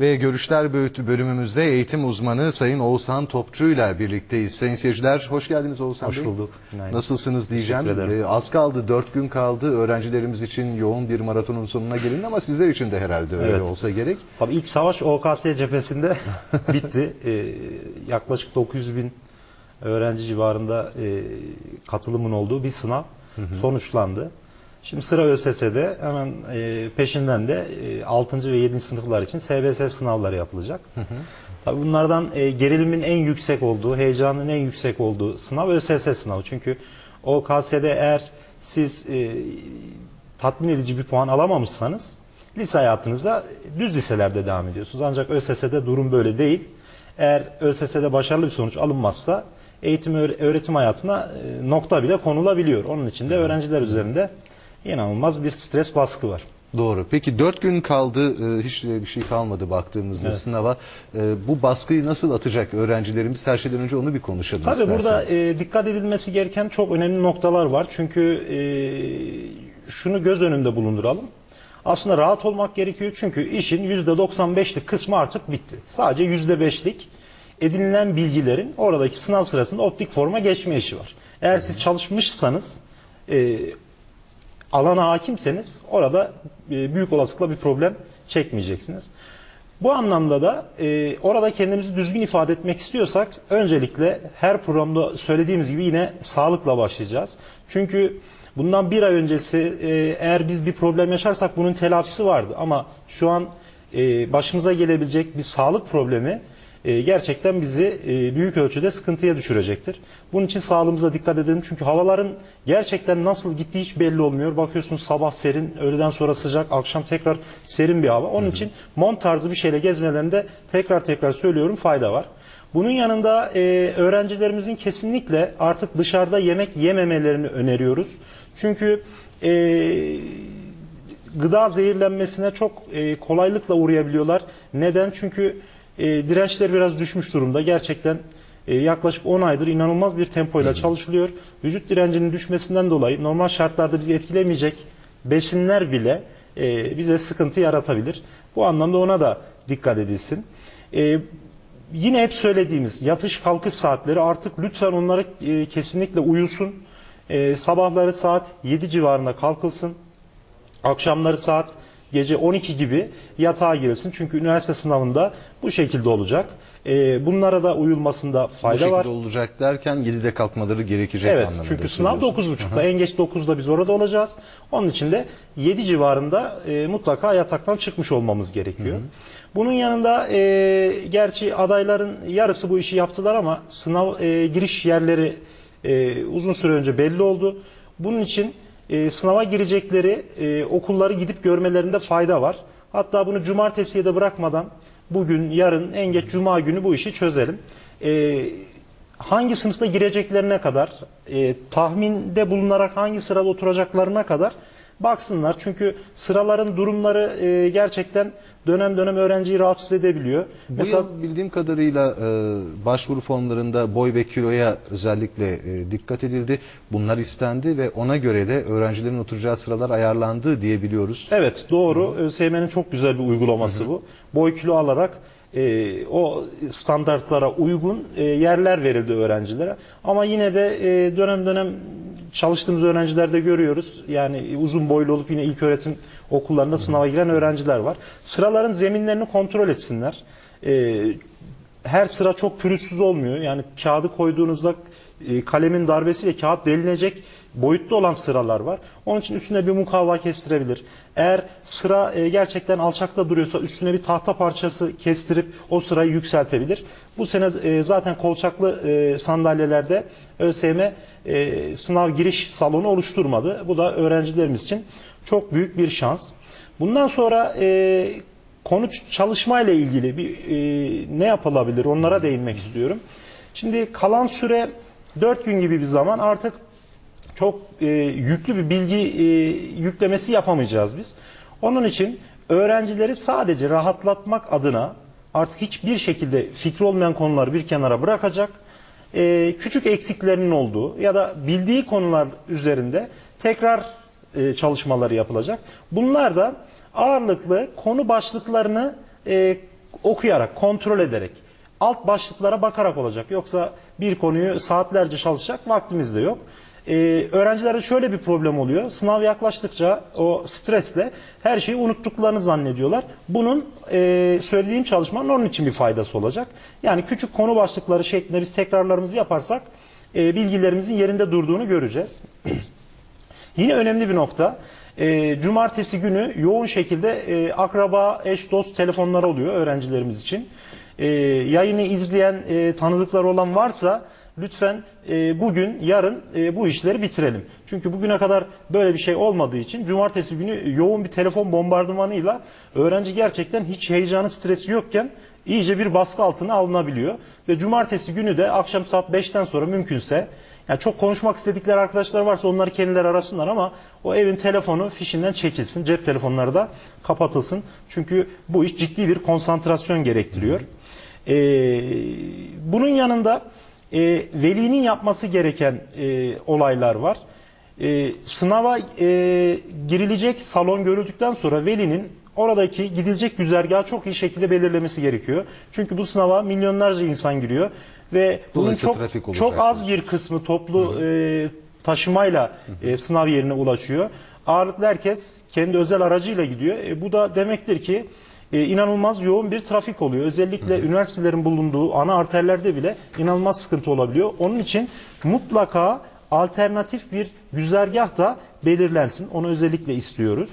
Ve Görüşler Bö- bölümümüzde eğitim uzmanı Sayın Oğuzhan Topçu ile birlikteyiz. Sayın seyirciler hoş geldiniz Oğuzhan Hoş Bey. bulduk. Günaydın. Nasılsınız diyeceğim. Ee, az kaldı, dört gün kaldı. Öğrencilerimiz için yoğun bir maratonun sonuna gelin ama sizler için de herhalde öyle Evet. olsa gerek. Tabii ilk savaş OKS cephesinde bitti. Ee, yaklaşık 900 bin öğrenci civarında e, katılımın olduğu bir sınav sonuçlandı. Şimdi sıra ÖSS'de hemen e, peşinden de e, 6. ve 7. sınıflar için SBS sınavları yapılacak. Tabii bunlardan e, gerilimin en yüksek olduğu, heyecanın en yüksek olduğu sınav ÖSS sınavı. Çünkü OKS'de eğer siz e, tatmin edici bir puan alamamışsanız lise hayatınızda düz liselerde devam ediyorsunuz. Ancak ÖSS'de durum böyle değil. Eğer ÖSS'de başarılı bir sonuç alınmazsa eğitim öğre- öğretim hayatına e, nokta bile konulabiliyor. Onun için de öğrenciler üzerinde inanılmaz bir stres baskı var. Doğru. Peki dört gün kaldı. e, Hiç bir şey kalmadı baktığımızda Evet. sınava. E, Bu baskıyı nasıl atacak öğrencilerimiz? Her şeyden önce onu bir konuşalım Tabii burada isterseniz. e, dikkat edilmesi gereken çok önemli noktalar var. Çünkü şunu göz önünde bulunduralım. Aslında rahat olmak gerekiyor çünkü işin %95'lik kısmı artık bitti. Sadece %5'lik edinilen bilgilerin oradaki sınav sırasında optik forma geçme işi var. Eğer siz çalışmışsanız alana hakimseniz orada e, büyük olasılıkla bir problem çekmeyeceksiniz. Bu anlamda da e, orada kendimizi düzgün ifade etmek istiyorsak öncelikle her programda söylediğimiz gibi yine sağlıkla başlayacağız. Çünkü bundan bir ay öncesi e, eğer biz bir problem yaşarsak bunun telafisi vardı ama şu an e, başımıza gelebilecek bir sağlık problemi e, gerçekten bizi e, büyük ölçüde sıkıntıya düşürecektir. Bunun için sağlığımıza dikkat edelim. Çünkü havaların gerçekten nasıl gittiği hiç belli olmuyor. Bakıyorsunuz sabah serin, öğleden sonra sıcak, akşam tekrar serin bir hava. Onun için mont tarzı bir şeyle gezmelerinde tekrar tekrar söylüyorum fayda var. Bunun yanında e, öğrencilerimizin kesinlikle artık dışarıda yemek yememelerini öneriyoruz. Çünkü e, gıda zehirlenmesine çok e, kolaylıkla uğrayabiliyorlar. Neden? Çünkü e, dirençleri biraz düşmüş durumda. Gerçekten e, yaklaşık 10 aydır inanılmaz bir tempoyla çalışılıyor. Vücut direncinin düşmesinden dolayı normal şartlarda bizi etkilemeyecek besinler bile e, bize sıkıntı yaratabilir. Bu anlamda ona da dikkat edilsin. E, yine hep söylediğimiz yatış kalkış saatleri artık lütfen onlara e, kesinlikle uyulsun. E, sabahları saat 7 civarında kalkılsın. Akşamları saat gece 12 gibi yatağa girilsin. Çünkü üniversite sınavında bu şekilde olacak. Ee, bunlara da uyulmasında Bu fayda şekilde var. olacak derken 7'de kalkmaları gerekecek Evet anlamında. çünkü sınav söylüyorsunuz. 9.30'da en geç 9'da biz orada olacağız. Onun için de 7 civarında e, mutlaka yataktan çıkmış olmamız gerekiyor. Bunun yanında e, gerçi adayların yarısı bu işi yaptılar ama sınav e, giriş yerleri e, uzun süre önce belli oldu. Bunun için e, sınava girecekleri e, okulları gidip görmelerinde fayda var. Hatta bunu cumartesiye de bırakmadan bugün, yarın, en geç cuma günü bu işi çözelim. E, hangi sınıfta gireceklerine kadar, e, tahminde bulunarak hangi sırada oturacaklarına kadar baksınlar. Çünkü sıraların durumları e, gerçekten dönem dönem öğrenciyi rahatsız edebiliyor. Bu Mesela yıl bildiğim kadarıyla e, başvuru formlarında boy ve kiloya özellikle e, dikkat edildi. Bunlar istendi ve ona göre de öğrencilerin oturacağı sıralar ayarlandı diye biliyoruz. Evet doğru. ÖSYM'nin çok güzel bir uygulaması bu. Boy kilo alarak e, o standartlara uygun e, yerler verildi öğrencilere. Ama yine de e, dönem dönem çalıştığımız öğrencilerde görüyoruz. Yani uzun boylu olup yine ilk öğretim okullarında sınava giren öğrenciler var. Sıraların zeminlerini kontrol etsinler. E, her sıra çok pürüzsüz olmuyor. Yani kağıdı koyduğunuzda e, kalemin darbesiyle kağıt delinecek boyutta olan sıralar var. Onun için üstüne bir mukavva kestirebilir. Eğer sıra e, gerçekten alçakta duruyorsa üstüne bir tahta parçası kestirip o sırayı yükseltebilir. Bu sene e, zaten kolçaklı sandalyelerde ÖSYM sınav giriş salonu oluşturmadı. Bu da öğrencilerimiz için çok büyük bir şans. Bundan sonra e, konu çalışmayla ilgili bir ne yapılabilir onlara değinmek istiyorum. Şimdi kalan süre 4 gün gibi bir zaman artık çok e, yüklü bir bilgi e, yüklemesi yapamayacağız biz. Onun için öğrencileri sadece rahatlatmak adına artık hiçbir şekilde fikri olmayan konuları bir kenara bırakacak. E, küçük eksiklerinin olduğu ya da bildiği konular üzerinde tekrar e, çalışmaları yapılacak. Bunlar da ağırlıklı konu başlıklarını e, okuyarak, kontrol ederek, alt başlıklara bakarak olacak. Yoksa bir konuyu saatlerce çalışacak vaktimiz de yok. Ee, öğrencilerde şöyle bir problem oluyor. Sınav yaklaştıkça o stresle her şeyi unuttuklarını zannediyorlar. Bunun e, söylediğim çalışmanın onun için bir faydası olacak. Yani küçük konu başlıkları şeklinde biz tekrarlarımızı yaparsak e, bilgilerimizin yerinde durduğunu göreceğiz. Yine önemli bir nokta. E, cumartesi günü yoğun şekilde e, akraba, eş, dost telefonları oluyor öğrencilerimiz için. E, yayını izleyen, e, tanıdıkları olan varsa lütfen e, bugün, yarın e, bu işleri bitirelim. Çünkü bugüne kadar böyle bir şey olmadığı için cumartesi günü yoğun bir telefon bombardımanıyla öğrenci gerçekten hiç heyecanı, stresi yokken iyice bir baskı altına alınabiliyor. Ve cumartesi günü de akşam saat 5'ten sonra mümkünse yani çok konuşmak istedikleri arkadaşlar varsa onları kendileri arasınlar ama o evin telefonu fişinden çekilsin. Cep telefonları da kapatılsın. Çünkü bu iş ciddi bir konsantrasyon gerektiriyor. Ee, bunun yanında e, velinin yapması gereken e, olaylar var. E, sınava e, girilecek salon görüldükten sonra velinin oradaki gidilecek güzergahı çok iyi şekilde belirlemesi gerekiyor. Çünkü bu sınava milyonlarca insan giriyor ve bunun çok çok az bir kısmı toplu e, taşımayla e, sınav yerine ulaşıyor. Ağırlıklı herkes kendi özel aracıyla gidiyor. E, bu da demektir ki e, inanılmaz yoğun bir trafik oluyor. Özellikle üniversitelerin bulunduğu ana arterlerde bile inanılmaz sıkıntı olabiliyor. Onun için mutlaka alternatif bir güzergah da belirlensin. Onu özellikle istiyoruz.